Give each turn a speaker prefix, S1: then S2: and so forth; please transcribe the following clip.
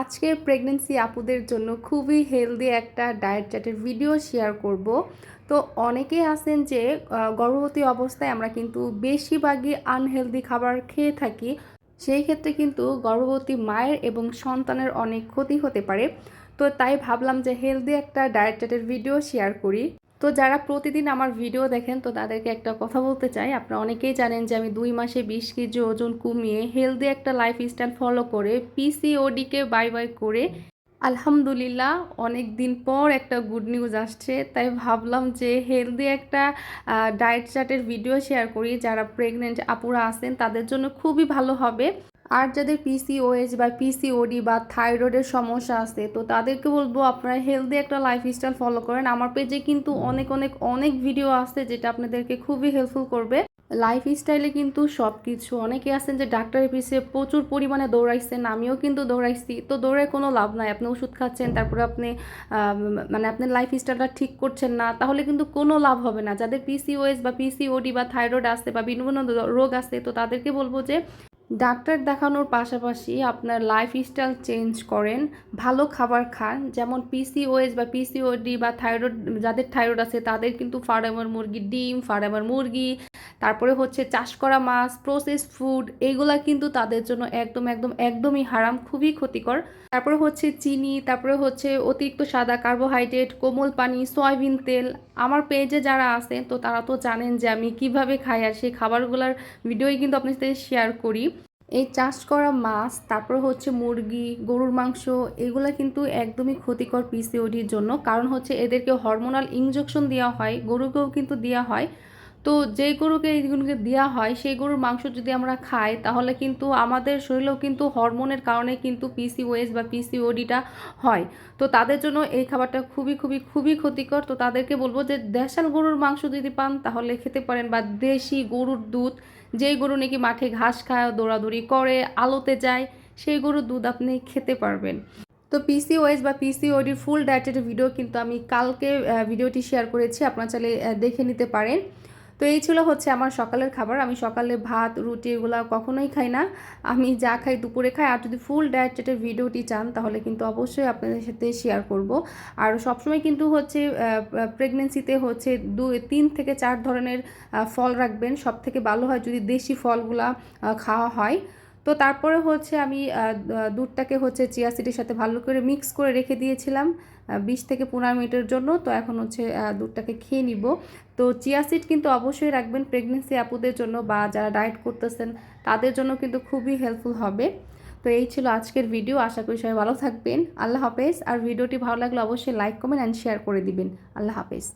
S1: আজকে প্রেগনেন্সি আপুদের জন্য খুবই হেলদি একটা ডায়েট চার্টের ভিডিও শেয়ার করব। তো অনেকেই আছেন যে গর্ভবতী অবস্থায় আমরা কিন্তু বেশিরভাগই আনহেলদি খাবার খেয়ে থাকি। সেই ক্ষেত্রে কিন্তু গর্ভবতী মায়ের এবং সন্তানের অনেক ক্ষতি হতে পারে। তো তাই ভাবলাম যে হেলদি একটা ডায়েট চার্টের ভিডিও শেয়ার করি। তো যারা প্রতিদিন আমার ভিডিও দেখেন, তো তাদেরকে একটা কথা বলতে চাই। আপনারা অনেকেই জানেন যে আমি দুই মাসে বিশ কেজি ওজন কমিয়ে হেলদি একটা লাইফ স্টাইল ফলো করে পিসিওডিকে বাই বাই করে আলহামদুলিল্লাহ অনেক দিন পর একটা গুড নিউজ আসছে। তাই ভাবলাম যে হেলদি একটা ডায়েট চার্টের ভিডিও শেয়ার করি। যারা প্রেগনেন্ট আপুরা আছেন, তাদের জন্য খুবই ভালো হবে। আর যাদের পিসিওএস বা পিসিওডি বা থাইরয়েডের সমস্যা আছে, তো তাদেরকে বলব আপনারা হেলদি একটা লাইফস্টাইল ফলো করেন। আমার পেজে কিন্তু অনেক অনেক অনেক ভিডিও আছে যেটা আপনাদেরকে খুবই হেল্পফুল করবে। লাইফ স্টাইলে কিন্তু সব কিছু অনেকে আছেন যে ডাক্তারের পিছিয়ে প্রচুর পরিমাণে দৌড়াইছেন, আমিও কিন্তু দৌড়াইছি, তো দৌড়ে কোনো লাভ নাই। আপনি ওষুধ খাচ্ছেন, তারপরে আপনি মানে আপনার লাইফ স্টাইলটা ঠিক করছেন না, তাহলে কিন্তু কোনো লাভ হবে না। যাদের পিসিওএস বা পিসিওডি বা থাইরয়েড আছে বা বিভিন্ন রোগ আছে, তো তাদেরকে বলব যে ডাক্তার দেখানোর পাশাপাশি আপনার লাইফ স্টাইল চেঞ্জ করেন, ভালো খাবার খান, যেমন পিসিওএস বা পিসিওডি বা থাইরয়েড যাদের থাইরয়েড আছে তাদের কিন্তু ফার্মের মুরগি, ডিম ফার্মের মুরগি তারপরে হচ্ছে চাষ করা মাছ প্রসেস ফুড এইগুলা কিন্তু তাদের জন্য একদম একদম, একদমই হারাম, খুবই ক্ষতিকর। তারপরে হচ্ছে চিনি, তারপরে হচ্ছে অতিরিক্ত সাদা কার্বোহাইড্রেট কোমল পানি, সয়াবিন তেল। আমার পেজে যারা আছে তো তারা তো জানেন যে আমি কীভাবে খাই আর সেই খাবারগুলোর ভিডিওই কিন্তু আপনার সাথে শেয়ার করি। এই চাষ করা মাছ, তারপর হচ্ছে মুরগি, গরুর মাংস, এগুলো কিন্তু একদমই ক্ষতিকর পিসিওডির জন্য। কারণ হচ্ছে এদেরকে হরমোনাল ইনজেকশন দেওয়া হয়, গরুকেও কিন্তু দেওয়া হয়। তো যেই গরুকে এইগুলোকে দেওয়া হয়, সেই গরুর মাংস যদি আমরা খাই, তাহলে কিন্তু আমাদের শরীরেও কিন্তু হরমোনের কারণে কিন্তু পিসিওএস বা পিসিওডিটা হয়। তো তাদের জন্য এই খাবারটা খুবই খুবই খুবই ক্ষতিকর। তো তাদেরকে বলব যে, দেশাল গরুর মাংস যদি পান, তাহলে খেতে পারেন বা দেশি গরুর দুধ, যেই গরু নাকি মাঠে ঘাস খায়, দৌড়াদৌড়ি করে, আলোতে যায়, সেই গরুর দুধ আপনি খেতে পারবেন। তো পিসিওএস বা পিসিওডির ফুল ডায়েটের ভিডিও কিন্তু আমি কালকে ভিডিওটি শেয়ার করেছি, আপনারা চাইলে দেখে নিতে পারেন। তো এই ছিল হচ্ছে আমার সকালের খাবার। আমি সকালে ভাত, রুটি এগুলো কখনোই খাই না। আমি যা খাই দুপুরে খাই। আর যদি ফুল ডায়েট ডায়েটের ভিডিওটি চান, তাহলে কিন্তু অবশ্যই আপনাদের সাথে শেয়ার করব। আর সবসময় কিন্তু হচ্ছে প্রেগনেন্সিতে হচ্ছে দু, তিন থেকে চার ধরনের ফল রাখবেন। সব থেকে ভালো হয় যদি দেশি ফলগুলা খাওয়া হয়। তো তারপরে হচ্ছে আমি দুধটাকে হচ্ছে চিয়া সিডের সাথে ভালো করে মিক্স করে রেখে দিয়েছিলাম বিশ থেকে পনেরো মিনিটের জন্য। তো এখন হচ্ছে দুধটাকে খেয়ে নিব। তো চিয়া সিড কিন্তু অবশ্যই রাখবেন প্রেগনেন্সি আপুদের জন্য বা যারা ডায়েট করতেছেন, তাদের জন্য কিন্তু খুবই হেল্পফুল হবে। তো এই ছিল আজকের ভিডিও আশা করি সবাই ভালো থাকবেন। আল্লাহ হাফেজ। আর ভিডিওটি ভালো লাগলে অবশ্যই লাইক কমেন্ট অ্যান্ড শেয়ার করে দিবেন। আল্লাহ হাফেজ।